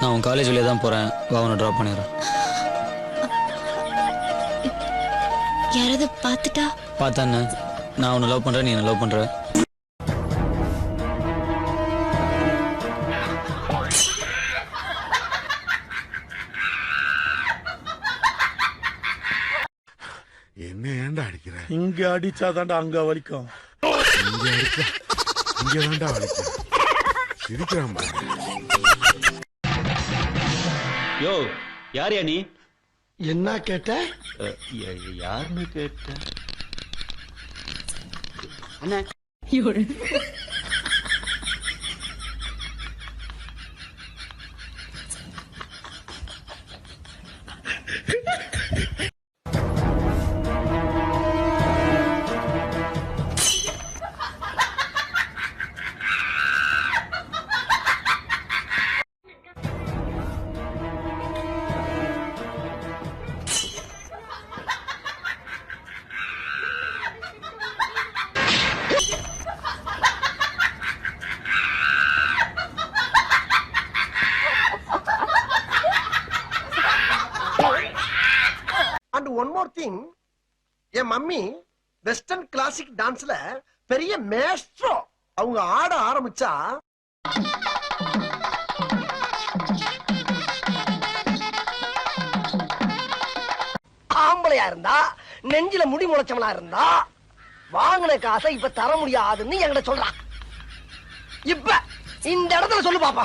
நான் உன் காலேஜ் வழியாக தான் போகிறேன் வா உன்னை ட்ராப் பண்ணிடுறேன். யாராவது பார்த்துட்டா? பார்த்தா என்ன நான் உன்னை லவ் பண்ணுறேன் நீ என்ன லவ் பண்ணுற என்ன ஏன்டா அடிக்கிற? இங்க அடிச்சாதான்டா அங்க வலிக்கும். இங்க அடிச்சா இங்க தான்டா வலிக்கும். சிரிக்கிறான் யோ யார் யா நீ? என்ன கேட்ட? யாருன்னு கேட்ட? அண்ணா. ஒன் மோர் திங் என் மம்மி வெஸ்டர்ன் கிளாசிக் டான்ஸ்ல பெரிய மேஸ்ட்ரோ அவங்க ஆட ஆரம்பிச்சா ஆம்பளையா இருந்தா நெஞ்சில முடி முளைச்சவனா இருந்தா வாங்கின காசை இப்ப தர முடியாதுன்னு என்கிட்ட சொல்றான் இப்ப இந்த இடத்துல சொல்லு பாப்பா.